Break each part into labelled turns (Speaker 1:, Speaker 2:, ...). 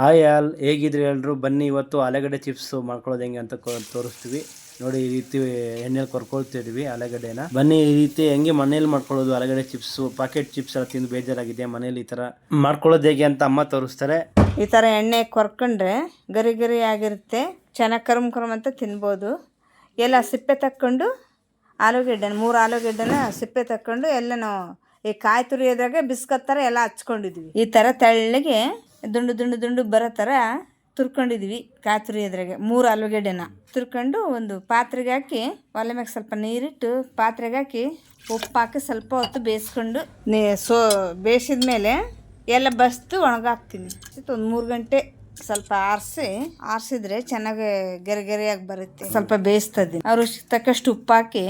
Speaker 1: Hi all, ಹೇಗಿದ್ರೆ ಎಲ್ಲರೂ ಬನ್ನಿ ಇವತ್ತು ಆಲೂಗಡ್ಡೆ ಚಿಪ್ಸ್ ಮಾಡ್ಕೊಳ್ಳೋದು ಹೆಂಗೆ ಅಂತ ತೋರಿಸ್ತೀವಿ. ನೋಡಿ, ಈ ರೀತಿ ಎಣ್ಣೆಲಿ ಕೊರ್ಕೊಳ್ತಿದ್ವಿ ಆಲೂಗಡ್ಡೆನ. ಬನ್ನಿ, ಈ ರೀತಿ ಹೆಂಗೆ ಮನೇಲಿ ಮಾಡ್ಕೊಳ್ಳೋದು ಆಲೂಗಡ್ಡೆ ಚಿಪ್ಸ್, ಪಾಕೆಟ್ ಚಿಪ್ಸ್ ಎಲ್ಲ ತಿಂದು ಬೇಜಾರಾಗಿದೆ, ಮನೇಲಿ ಈ ಥರ ಮಾಡ್ಕೊಳ್ಳೋದು ಹೇಗೆ ಅಂತ ಅಮ್ಮ ತೋರಿಸ್ತಾರೆ.
Speaker 2: ಈ ಥರ ಎಣ್ಣೆ ಕೊರ್ಕೊಂಡ್ರೆ ಗರಿ ಗರಿ ಆಗಿರುತ್ತೆ, ಚೆನ್ನಾಗಿ ಕರ್ಮ್ ಕರ್ಮ್ ಅಂತ ತಿನ್ಬೋದು. ಎಲ್ಲ ಸಿಪ್ಪೆ ತಕ್ಕೊಂಡು ಆಲೂಗೆಡ್ಡೆನ, ಮೂರು ಆಲೂಗೆಡ್ಡೆನ ಸಿಪ್ಪೆ ತಕ್ಕೊಂಡು ಎಲ್ಲ ಈ ಕಾಯಿ ತುರಿಯೋದ್ರಾಗೆ ಬಿಸ್ಕತ್ ಥರ ಎಲ್ಲ ಹಚ್ಕೊಂಡಿದ್ವಿ. ಈ ಥರ ತೆಳ್ಳಗೆ ದುಂಡು ದುಂಡು ದುಂಡು ಬರೋ ಥರ ತುರ್ಕೊಂಡಿದ್ವಿ ಕಾತುರಿ ಎದುರಿಗೆ. ಮೂರು ಆಲೂಗೆಡ್ಡೆನ. ತುರ್ಕೊಂಡು ಒಂದು ಪಾತ್ರೆಗೆ ಹಾಕಿ ಒಲೆ ಮ್ಯಾಗೆ ಸ್ವಲ್ಪ ನೀರಿಟ್ಟು ಪಾತ್ರೆಗೆ ಹಾಕಿ ಉಪ್ಪು ಹಾಕಿ ಸ್ವಲ್ಪ ಹೊತ್ತು ಬೇಯಿಸ್ಕೊಂಡು ನೀ ಸೋ ಬೇಯಿಸಿದ ಮೇಲೆ ಎಲ್ಲ ಬಸ್ತು ಒಣಗಾಕ್ತೀನಿ. ಒಂದು ಮೂರು ಗಂಟೆ ಸ್ವಲ್ಪ ಆರಿಸಿ, ಆರಿಸಿದ್ರೆ ಚೆನ್ನಾಗಿ ಗೆರೆ ಗೆರೆಯಾಗಿ ಬರುತ್ತೆ. ಸ್ವಲ್ಪ ಬೇಯಿಸ್ತದೆ. ಅವ್ರು ತಕ್ಕಷ್ಟು ಉಪ್ಪು ಹಾಕಿ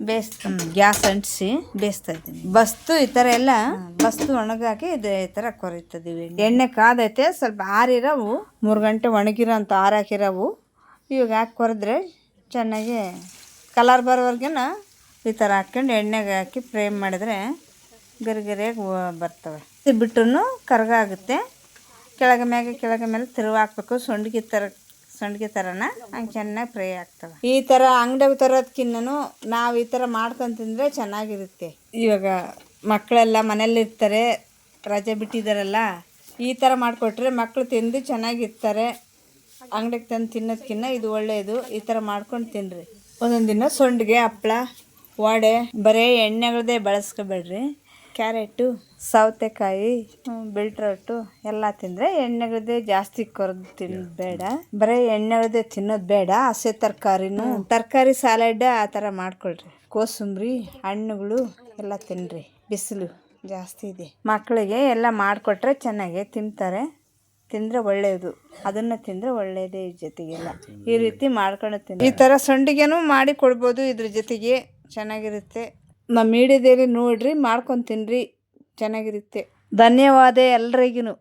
Speaker 2: ಬೇಯಿಸ್ತ ಗ್ಯಾಸ್ ಅಂಟಿಸಿ ಬೇಯಿಸ್ತಾ ಇದ್ದೀನಿ. ಬಸ್ತು ಈ ಥರ ಎಲ್ಲ? ಬಸ್ತು ಒಣಗಾಕಿ ಇದೇ ಥರ ಕೊರಿತದೀವಿ ಎಣ್ಣೆ ಕಾದೈತೆ ಸ್ವಲ್ಪ ಆರಿರವು ಮೂರು ಗಂಟೆ ಒಣಗಿರೋ ಅಂತ ಆರಾಕಿರವು. ಇವಾಗ ಹಾಕಿ ಕೊರೆದ್ರೆ ಚೆನ್ನಾಗಿ ಕಲರ್ ಬರೋವರೆಗಿನ ಈ ಥರ ಹಾಕ್ಕೊಂಡು ಎಣ್ಣೆಗೆ ಹಾಕಿ ಫ್ರೈ ಮಾಡಿದ್ರೆ ಗರಿ ಗರಿಯಾಗಿ ಬರ್ತವೆ. ಬಿಟ್ರೂ ಕರ್ಗಾಗುತ್ತೆ ಕೆಳಗೆ ಮ್ಯಾಗೆ ಕೆಳಗೆ ಮೇಲೆ ತಿರುವು ಹಾಕ್ಬೇಕು ಸೊಂಡಿಗೆ ಥರ ಸೊಂಡಿಗೆ ಥರನ ಹಂಗೆ ಚೆನ್ನಾಗಿ ಫ್ರೈ ಆಗ್ತವೆ. ಈ ಥರ ಅಂಗಡಿಗೆ ತರೋದ್ಕಿನ್ನೂ ನಾವು ಈ ಥರ ಮಾಡ್ಕೊಂಡು ತಿಂದರೆ ಚೆನ್ನಾಗಿರುತ್ತೆ. ಇವಾಗ ಮಕ್ಕಳೆಲ್ಲ ಮನೇಲಿರ್ತಾರೆ ರಜೆ ಬಿಟ್ಟಿದ್ದಾರಲ್ಲ ಈ ಥರ ಮಾಡಿಕೊಟ್ರೆ ಮಕ್ಕಳು ತಿಂದು ಚೆನ್ನಾಗಿರ್ತಾರೆ. ಅಂಗಡಿಗೆ ತಂದು ತಿನ್ನೋದ್ಕಿನ್ನ ಇದು ಒಳ್ಳೆಯದು ಈ ಥರ ಮಾಡ್ಕೊಂಡು ತಿನ್ನಿರಿ ಒಂದೊಂದು ದಿನ ಸೊಂಡಿಗೆ, ಹಪ್ಳ, ವಡೆ, ಬರೀ ಎಣ್ಣೆಗಳದೇ ಬಳಸ್ಕೊಬೇಡ್ರಿ. ಕ್ಯಾರೆಟು ಸೌತೆಕಾಯಿ ಬೀಟ್ರೋಟು ಎಲ್ಲ ತಿಂದರೆ ಎಣ್ಣೆಗಳದ್ದೇ ಜಾಸ್ತಿ ಕೊರದು ತಿನ್ನೋದು ಬೇಡ. ಬರೀ ಎಣ್ಣೆಗಳದ್ದೇ ತಿನ್ನೋದು ಬೇಡ. ಹಸಿ ತರಕಾರಿನೂ ತರಕಾರಿ ಸಾಲಡ್ ಆ ಥರ ಮಾಡ್ಕೊಳ್ರಿ. ಕೋಸಂಬರಿ ಹಣ್ಣುಗಳು ಎಲ್ಲ ತಿನ್ನಿರಿ ಬಿಸಿಲು ಜಾಸ್ತಿ ಇದೆ. ಮಕ್ಕಳಿಗೆ ಎಲ್ಲ ಮಾಡಿಕೊಟ್ರೆ ಚೆನ್ನಾಗೆ ತಿಂತಾರೆ. ತಿಂದರೆ ಒಳ್ಳೆಯದು ಅದನ್ನ ತಿಂದರೆ ಒಳ್ಳೆಯದೇ ಈ ಜೊತೆಗೆಲ್ಲ. ಈ ರೀತಿ ಮಾಡ್ಕೊಂಡು ತಿಂದು ಈ ಥರ ಸಂಡಿಗೆನೂ ಮಾಡಿ ಕೊಡ್ಬೋದು. ಇದ್ರ ಜೊತೆಗೆ ಚೆನ್ನಾಗಿರುತ್ತೆ. ನಮ್ಮ ಮೀಡಿಯಾದಲ್ಲಿ ನೋಡಿರಿ ಮಾಡ್ಕೊಂಡು ತಿನ್ನಿರಿ ಚೆನ್ನಾಗಿರುತ್ತೆ. ಧನ್ಯವಾದ ಎಲ್ರಿಗೂ